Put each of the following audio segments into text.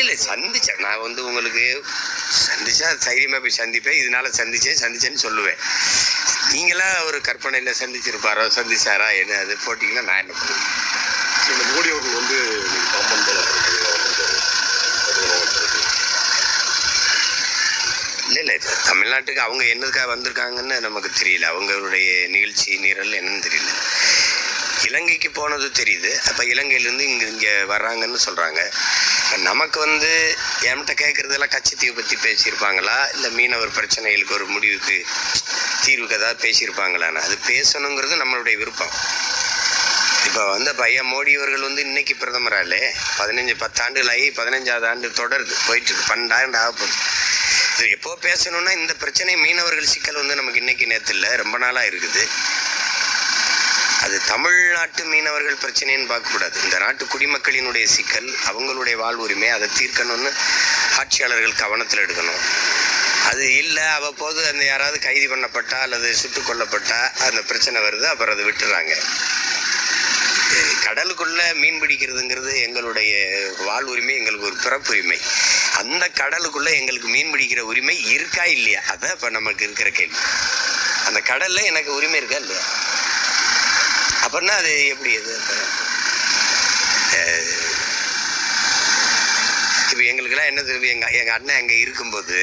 இல்லை இல்லை சந்திச்சேன் நான் வந்து உங்களுக்கு சந்திச்சா தைரியமாக போய் சந்திப்பேன். இதனால சந்திச்சேன் சந்திச்சேன்னு சொல்லுவேன். நீங்களா ஒரு கற்பனையில் சந்திச்சிருப்பாரோ சந்திச்சாரா என்ன அது போட்டிங்கன்னா நான் என்ன பண்ணுவேன்? இந்த மோடி அவர்கள் வந்து இல்லை இல்லை தமிழ்நாட்டுக்கு அவங்க என்னதுக்காக வந்திருக்காங்கன்னு நமக்கு தெரியல. அவங்களுடைய நிகழ்ச்சி நிரல் என்னன்னு தெரியல. இலங்கைக்கு போனது தெரியுது. அப்போ இலங்கையிலேருந்து இங்கே இங்கே வர்றாங்கன்னு சொல்கிறாங்க நமக்கு வந்து என்கிட்ட கேட்குறதெல்லாம் கச்சத்தீவை பற்றி பேசியிருப்பாங்களா? இல்லை மீனவர் பிரச்சனைகளுக்கு ஒரு முடிவுக்கு தீர்வுக்கு ஏதாவது பேசியிருப்பாங்களான்னு அது பேசணுங்கிறது நம்மளுடைய விருப்பம். இப்போ வந்து பையன் மோடி அவர்கள் வந்து இன்னைக்கு பிரதமராலே பதினஞ்சு பத்தாண்டுகள் ஆகி பதினஞ்சாவது ஆண்டு தொடருது. போயிட்டு இருக்கு பன்னெண்டாண்டு ஆக போகுது. இது எப்போ பேசணும்னா இந்த பிரச்சனை மீனவர்கள் சிக்கல் வந்து நமக்கு இன்னைக்கு நேற்று இல்லை. ரொம்ப நாளாக இருக்குது. அது தமிழ்நாட்டு மீனவர்கள் பிரச்சனைன்னு பார்க்கக்கூடாது. இந்த நாட்டு குடிமக்களினுடைய சிக்கல் அவங்களுடைய வாழ்வுரிமை அதை தீர்க்கணும்னு ஆட்சியாளர்கள் கவனத்தில் எடுக்கணும். அது இல்லை அவ்வப்போது அந்த யாராவது கைது பண்ணப்பட்டா அல்லது சுட்டு கொல்லப்பட்டா அந்த பிரச்சனை வருது அப்புறம் அதை விட்டுறாங்க. கடலுக்குள்ளே கடலுக்குள்ள மீன் பிடிக்கிறதுங்கிறது எங்களுடைய வாழ்வுரிமை எங்களுக்கு ஒரு பிறப்புரிமை. அந்த கடலுக்குள்ள எங்களுக்கு மீன் பிடிக்கிற உரிமை இருக்கா இல்லையா? அதான் இப்போ நமக்கு இருக்கிற கேள்வி. அந்த கடலில் எனக்கு உரிமை இருக்கா இல்லையா? அப்படின்னா அது எப்படி அது இப்போ எங்களுக்கெல்லாம் என்ன தெரியும் எங்கள் எங்கள் அண்ணன் அங்கே இருக்கும்போது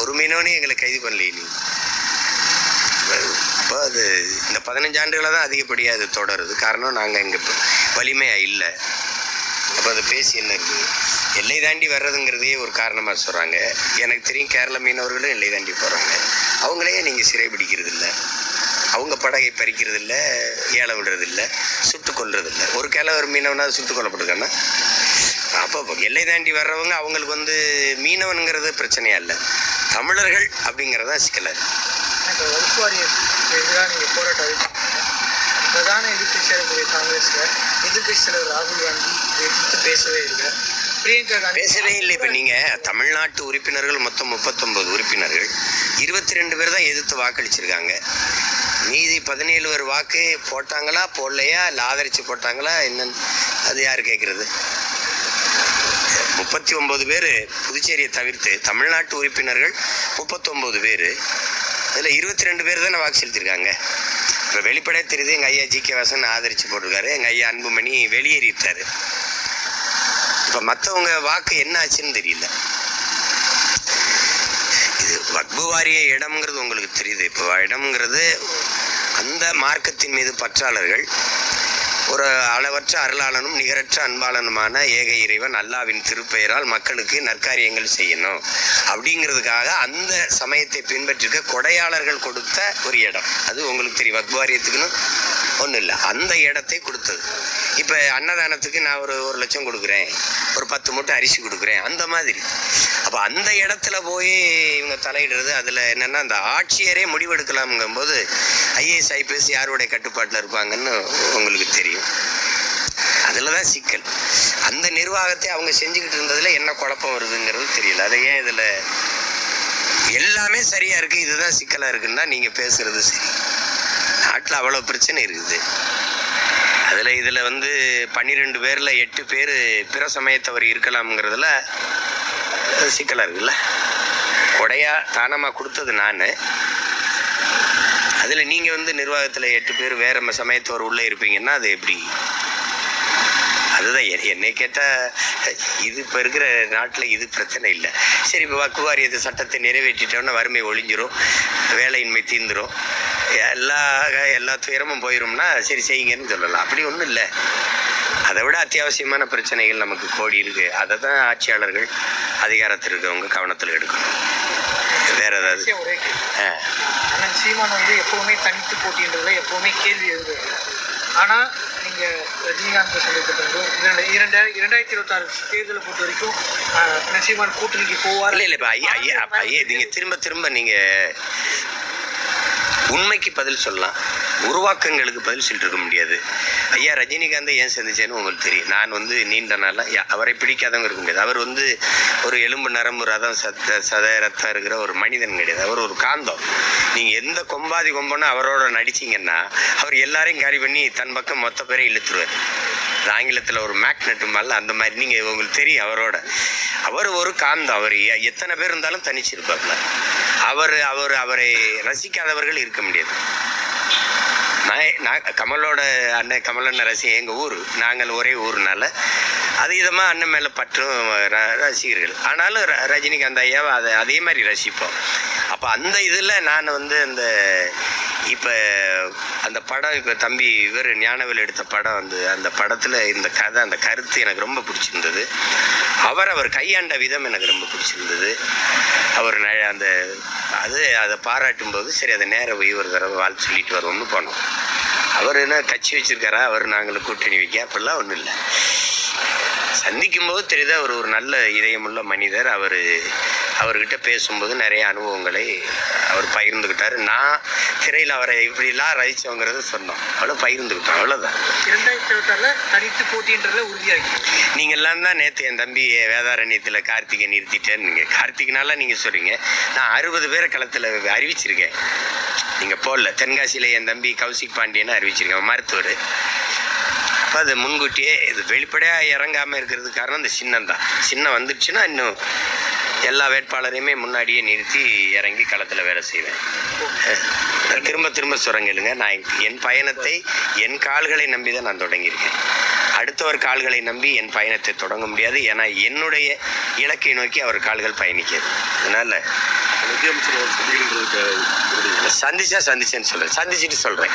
ஒரு மீனவனையும் எங்களை கைது பண்ணலையே நீ. அப்போ அது இந்த பதினஞ்சு ஆண்டுகளாக தான் அதிகப்படியாக அது தொடருது. காரணம் நாங்கள் இங்கே வலிமையாக இல்லை. அப்போ அதை பேசி என்ன இருக்குது எல்லை தாண்டி வர்றதுங்கிறதையே ஒரு காரணமாக சொல்கிறாங்க எனக்கு தெரியும் கேரள மீனவர்களும் எல்லை தாண்டி போகிறாங்க அவங்களையே நீங்கள் சிறைபிடிக்கிறது இல்லை அவங்க படகை பறிக்கிறது இல்லை ஏல விடுறது இல்லை சுட்டு கொல்றது இல்லை ஒரு கேல ஒரு மீனவனா சுட்டு கொல்லப்பட்டிருக்கானா அப்போ எல்லை தாண்டி வர்றவங்க அவங்களுக்கு வந்து மீனவனுங்கிறது பிரச்சனையா இல்லை. தமிழர்கள் அப்படிங்கிறது தான் சிக்கலாக நீங்கள் போராட்டம் பிரதான எதிர்க்கட்சியாக இருக்கக்கூடிய காங்கிரஸில் எதிர்க்கட்சி தலைவர் ராகுல் காந்தி இதை எதிர்த்து பேசவே இல்லை. பிரியங்கா காந்தி பேசவே இல்லை இப்போ நீங்கள் தமிழ்நாட்டு உறுப்பினர்கள் மொத்தம் முப்பத்தொம்பது உறுப்பினர்கள். இருபத்தி ரெண்டு பேர் தான் எதிர்த்து வாக்களிச்சிருக்காங்க. மீதி பதினேழு பேர் வாக்கு போட்டாங்களா போடலையா இல்லை ஆதரித்து போட்டாங்களா என்னன்னு அது யார் கேட்குறது முப்பத்தி ஒம்பது பேர் புதுச்சேரியை தவிர்த்து தமிழ்நாட்டு உறுப்பினர்கள் முப்பத்தொம்பது பேர். அதில் இருபத்தி ரெண்டு பேர் தானே வாக்கு செலுத்திருக்காங்க. இப்போ வெளிப்படையாக தெரியுது எங்கள் ஐயா ஜி கே வாசன் ஆதரித்து போட்டிருக்காரு எங்கள் ஐயா அன்புமணி வெளியேறிட்டார். இப்போ மற்றவங்க வாக்கு என்ன ஆச்சுன்னு தெரியல. இது வக்பு வாரிய இடம்ங்கிறது உங்களுக்கு தெரியுது. இப்போ இடம்ங்கிறது அந்த மார்க்கத்தின் மீது பற்றாளர்கள் ஒரு அளவற்ற அருளாளனும் நிகரற்ற அன்பாளனுமான ஏக இறைவன் அல்லாவின் திருப்பெயரால் மக்களுக்கு நற்காரியங்கள் செய்யணும். அப்படிங்கிறதுக்காக அந்த சமயத்தை பின்பற்றிருக்க கொடையாளர்கள் கொடுத்த ஒரு இடம். அது உங்களுக்கு தெரியும். வக்வாரியத்துக்குன்னு ஒன்றும் இல்லை. அந்த இடத்தை கொடுத்தது. இப்போ அன்னதானத்துக்கு நான் ஒரு ஒரு லட்சம் கொடுக்குறேன். ஒரு பத்து மூட்டை அரிசி கொடுக்குறேன். அந்த மாதிரி. அப்போ அந்த இடத்துல போய் இவங்க தலையிடுறது அதில் என்னென்னா அந்த ஆட்சியரே முடிவெடுக்கலாம்ங்கும்போது ஐஏஎஸ் ஐபிஎஸ் யாருடைய கட்டுப்பாட்டில் இருப்பாங்கன்னு உங்களுக்கு தெரியும். அதில் தான் சிக்கல். அந்த நிர்வாகத்தை அவங்க செஞ்சுக்கிட்டு இருந்ததில் என்ன குழப்பம் வருதுங்கிறது தெரியல. அதை ஏன் இதில் எல்லாமே சரியாக இருக்குது இதுதான் சிக்கலாக இருக்குன்னா நீங்கள் பேசுகிறது சரி. நாட்டில் அவ்வளோ பிரச்சனை இருக்குது. அதில் இதில் வந்து பன்னிரெண்டு பேரில் எட்டு பேர் பிற சமயத்தவர் இருக்கலாம்ங்கிறதுல சிக்கலாக இருக்குல்ல? கொடையாக தானமாக கொடுத்தது நான். அதில் நீங்கள் வந்து நிர்வாகத்தில் எட்டு பேர் வேறு நம்ம சமயத்தோர் உள்ளே இருப்பீங்கன்னா அது எப்படி? அதுதான் என்னை கேட்டால் இது இப்போ இருக்கிற நாட்டில் இது பிரச்சனை இல்லை. சரி இப்போ வக்குவாரியத்தை சட்டத்தை நிறைவேற்றிட்டோன்னா வறுமை ஒழிஞ்சிரும் வேலையின்மை தீர்ந்துடும் எல்லா எல்லா துயரமும் போயிரும்னா சரி செய்யுங்கன்னு சொல்லலாம். அப்படி ஒன்றும் இல்லை. அதை விட அத்தியாவசியமான பிரச்சனைகள் நமக்கு கோடி இருக்குது அதை தான் ஆட்சியாளர்கள் அதிகாரத்தில் இருக்கவங்க கவனத்தில் எடுக்கணும். வேற ஏதாவது? ஆ. சீமான் வந்து எப்பவுமே தனித்து போட்டின்றதுல எப்பவுமே கேள்வி எழுதுவாங்க ஆனால் நீங்கள் ரஜினிகாந்த் சொல்லிட்டு இரண்டு இரண்டு இரண்டாயிரத்தி இருபத்தாறு தேர்தலை பொறுத்த வரைக்கும் சீமான் கூட்டணிக்கு போவார். இல்லை இல்லை ஐயா ஐயா நீங்கள் திரும்ப திரும்ப நீங்கள் உண்மைக்கு பதில் சொல்லலாம். உருவாக்கங்களுக்கு பதில் சொல்லிட்டு முடியாது. ஐயா ரஜினிகாந்தை ஏன் சந்திச்சேன்னு உங்களுக்கு தெரியும். நான் வந்து நீண்ட நாளாக அவரை பிடிக்காதவங்க இருக்க முடியாது. அவர் வந்து ஒரு எலும்பு நரம்பு ரதம் சத்த சத ரத்தம் இருக்கிற ஒரு மனிதன் கிடையாது. அவர் ஒரு காந்தம். நீங்கள் எந்த கொம்பாதி கொம்பனோ அவரோட நடிச்சிங்கன்னா அவர் எல்லாரையும் காலி பண்ணி தன் பக்கம் மொத்த பேரையும் இழுத்துருவார். ஆங்கிலத்தில் ஒரு மேக்னெட்டு மேல அந்த மாதிரி நீங்கள் உங்களுக்கு தெரியும் அவரோட. அவர் ஒரு காந்தம். அவர் எத்தனை பேர் இருந்தாலும் தனிச்சிருப்பாப்ல அவர் அவர் அவரை ரசிக்காதவர்கள் இருக்க முடியாது. நான் நான் கமலோட அண்ணன் கமலண்ண ரசி எங்கள் ஊர். நாங்கள் ஒரே ஊர்னால அதீதமாக அண்ணன் மேலே பற்றும் ர- ரசிகர்கள். ஆனாலும் ர- ரஜினிகாந்த் ஐயாவை அதை அதே மாதிரி ரசிப்போம். அப்போ அந்த இதில் நான் வந்து அந்த இப்போ அந்த படம் இப்போ தம்பி இவர் ஞானவேல் எடுத்த படம் வந்து அந்த படத்தில் இந்த கதை அந்த கருத்து எனக்கு ரொம்ப பிடிச்சிருந்தது. அவர் அவர் கையாண்ட விதம் எனக்கு ரொம்ப பிடிச்சிருந்தது. அவர் ந- அந்த அது அதை பாராட்டும் போது சரி அதை நேர போய் ஒரு தடவை வாழ்த்து சொல்லிட்டு வருவோம்னு போனோம். அவர் என்ன கட்சி வச்சுருக்காரா? அவர் நாங்களும் கூட்டணி வைக்க? அப்படிலாம் ஒன்றும் இல்லை. சந்திக்கும் போது தெரியுது அவர் ஒரு நல்ல இதயமுள்ள மனிதர். அவர் அவர்கிட்ட பேசும்போது நிறைய அனுபவங்களை அவர் பகிர்ந்துக்கிட்டாரு. நான் திரையில் அவரை இப்படிலாம் ரசிச்சவங்கிறத சொன்னோம். அவ்வளோ பகிர்ந்துக்கிட்டோம். அவ்வளோதான். இரண்டாயிரத்தி இருபத்தாறில் தனித்து போட்டின்றதுல உறுதியாக இருக்கு நீங்கள் எல்லாம் தான் நேற்று என் தம்பி வேதாரண்யத்தில் கார்த்திகை நிறுத்திட்டேன்னு நீங்கள் கார்த்திக்னால நீங்கள் சொல்கிறீங்க நான் அறுபது பேரை களத்தில் அறிவிச்சிருக்கேன். நீங்கள் போடல. தென்காசியில் என் தம்பி கௌசிக் பாண்டியன்னு அறிவிச்சிருக்கேன். மருத்துவர். அப்போ அது முன்கூட்டியே இது வெளிப்படையாக இறங்காமல் இருக்கிறதுக்கு காரணம் இந்த சின்னம் தான். சின்னம் வந்துடுச்சுன்னா இன்னும் எல்லா வேட்பாளரையுமே முன்னாடியே நிறுத்தி இறங்கி களத்தில் வேலை செய்வேன். திரும்ப திரும்ப சுரங்கிடுங்க நான் என் பயணத்தை என் கால்களை நம்பி தான் நான் தொடங்கியிருக்கேன். அடுத்தவர் கால்களை நம்பி என் பயணத்தை தொடங்க முடியாது. ஏன்னா என்னுடைய இலக்கை நோக்கி அவர் கால்கள் பயணிக்கிறது. அதனால் சந்திச்சா சந்திச்சேன்னு சொல்கிறேன் சந்திச்சுட்டு சொல்கிறேன்